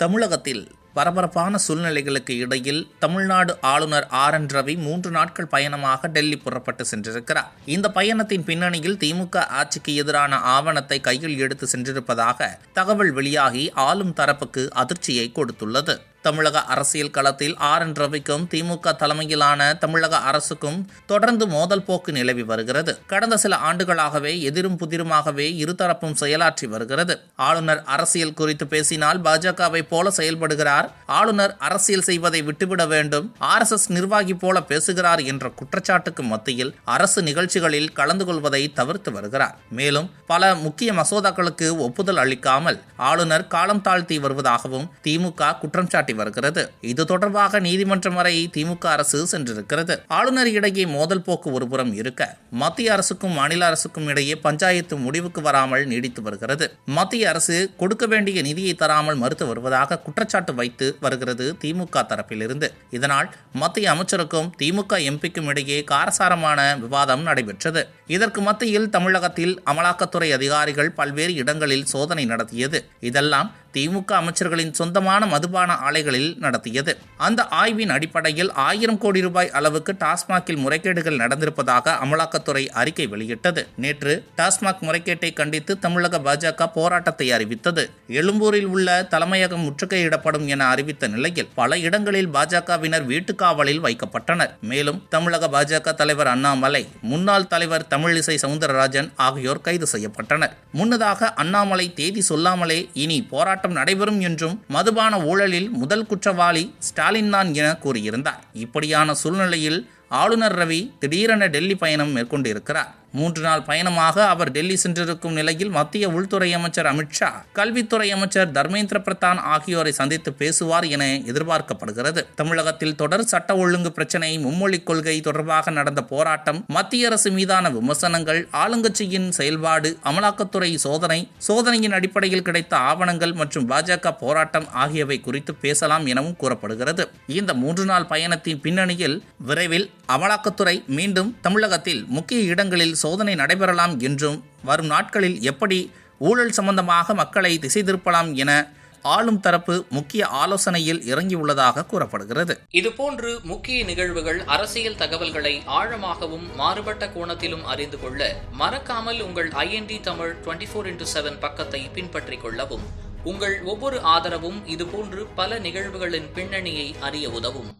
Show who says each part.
Speaker 1: தமிழகத்தில் பரபரப்பான சூழ்நிலைகளுக்கு இடையில் தமிழ்நாடு ஆளுநர் ஆர் என் ரவி மூன்று நாட்கள் பயணமாக டெல்லி புறப்பட்டு சென்றிருக்கிறார். இந்த பயணத்தின் பின்னணியில் திமுக ஆட்சிக்கு எதிரான ஆவணத்தை கையில் எடுத்து சென்றிருப்பதாக தகவல் வெளியாகி ஆளும் தரப்புக்கு அதிர்ச்சியை கொடுத்துள்ளது. தமிழக அரசியல் களத்தில் ஆர் என் ரவிக்கும் திமுக தலைமையிலான தமிழக அரசுக்கும் தொடர்ந்து மோதல் போக்கு நிலவி வருகிறது. கடந்த சில ஆண்டுகளாகவே எதிரும் புதிருமாகவே இருதரப்பும் செயலாற்றி வருகிறது. ஆளுநர் அரசியல் குறித்து பேசினால் பாஜகவை போல செயல்படுகிறார். ஆளுநர் அரசியல் செய்வதை விட்டுவிட வேண்டும். ஆர் எஸ் எஸ் நிர்வாகி போல பேசுகிறார் என்ற குற்றச்சாட்டுக்கு மத்தியில் அரசு நிகழ்ச்சிகளில் கலந்து கொள்வதை தவிர்த்து வருகிறார். மேலும் பல முக்கிய மசோதாக்களுக்கு ஒப்புதல் அளிக்காமல் ஆளுநர் காலம் தாழ்த்தி வருவதாகவும் திமுக குற்றம் சாட்டி வருகிறது. இது தொடர்பாக நீதிமன்றம் வரை திமுக அரசு சென்றிருக்கிறது. ஆளுநர் இடையே மோதல் போக்கு ஒருபுறம் இருக்க மத்திய அரசுக்கும் மாநில அரசுக்கும் இடையே பஞ்சாயத்து முடிவுக்கு வராமல் நீடித்து வருகிறது. மத்திய அரசு கொடுக்க வேண்டிய நிதியை தராமல் மறுத்து வருவதாக குற்றச்சாட்டு வைத்து வருகிறது திமுக தரப்பிலிருந்து. இதனால் மத்திய அமைச்சருக்கும் திமுக எம்பிக்கும் இடையே காரசாரமான விவாதம் நடைபெற்றது. இதற்கு மத்தியில் தமிழகத்தில் அமலாக்கத்துறை அதிகாரிகள் பல்வேறு இடங்களில் சோதனை நடத்தியது. இதெல்லாம் திமுக அமைச்சர்களின் சொந்தமான மதுபான ஆலைகளில் நடத்தியது. அந்த ஆய்வின் அடிப்படையில் ஆயிரம் கோடி ரூபாய் அளவுக்கு டாஸ்மாகில் முறைகேடுகள் நடந்திருப்பதாக அமலாக்கத்துறை அறிக்கை வெளியிட்டது. நேற்று டாஸ்மாக் முறைகேட்டை கண்டித்து தமிழக பாஜக போராட்டத்தை அறிவித்தது. எழும்பூரில் உள்ள தலைமையகம் முற்றுகையிடப்படும் என அறிவித்த நிலையில் பல இடங்களில் பாஜகவினர் வீட்டுக்காவலில் வைக்கப்பட்டனர். மேலும் தமிழக பாஜக தலைவர் அண்ணாமலை முன்னாள் தலைவர் தமிழிசை சவுந்தரராஜன் ஆகியோர் கைது செய்யப்பட்டனர். முன்னதாக அண்ணாமலை தேதி சொல்லாமலே இனி போராட்டம் நடைபெறும் என்றும் மதுபான ஊழலில் முதல் குற்றவாளி ஸ்டாலின் தான் என கூறியிருந்தார். இப்படியான சூழ்நிலையில் ஆளுநர் ரவி திடீரென டெல்லி பயணம் மேற்கொண்டிருக்கிறார். மூன்று நாள் பயணமாக அவர் டெல்லி சென்றிருக்கும் நிலையில் மத்திய உள்துறை அமைச்சர் அமித்ஷா கல்வித்துறை அமைச்சர் தர்மேந்திர பிரதான் ஆகியோரை சந்தித்து பேசுவார் என எதிர்பார்க்கப்படுகிறது. தமிழகத்தில் தொடர் சட்ட ஒழுங்கு பிரச்சினை மும்மொழி கொள்கை தொடர்பாக நடந்த போராட்டம் மத்திய அரசு மீதான விமர்சனங்கள் ஆளுங்கட்சியின் செயல்பாடு அமலாக்கத்துறை சோதனை சோதனையின் அடிப்படையில் கிடைத்த ஆவணங்கள் மற்றும் பாஜக போராட்டம் ஆகியவை குறித்து பேசலாம் எனவும் கூறப்படுகிறது. இந்த மூன்று நாள் பயணத்தின் பின்னணியில் விரைவில் அமலாக்கத்துறை மீண்டும் தமிழகத்தில் முக்கிய இடங்களில் சோதனை நடைபெறலாம் என்றும் வரும் நாட்களில் எப்படி ஊழல் சம்பந்தமாக மக்களை திசை திருப்பலாம் என ஆளும் தரப்பு முக்கிய ஆலோசனையில் இறங்கியுள்ளதாக கூறப்படுகிறது.
Speaker 2: இதுபோன்று முக்கிய நிகழ்வுகள் அரசியல் தகவல்களை ஆழமாகவும் மாறுபட்ட கோணத்திலும் அறிந்து கொள்ள மறக்காமல் உங்கள் IND Tamil twenty four into seven பக்கத்தை பின்பற்றிக் கொள்ளவும் உங்கள் ஒவ்வொரு ஆதரவும் இதுபோன்று பல நிகழ்வுகளின் பின்னணியை அறிய உதவும்.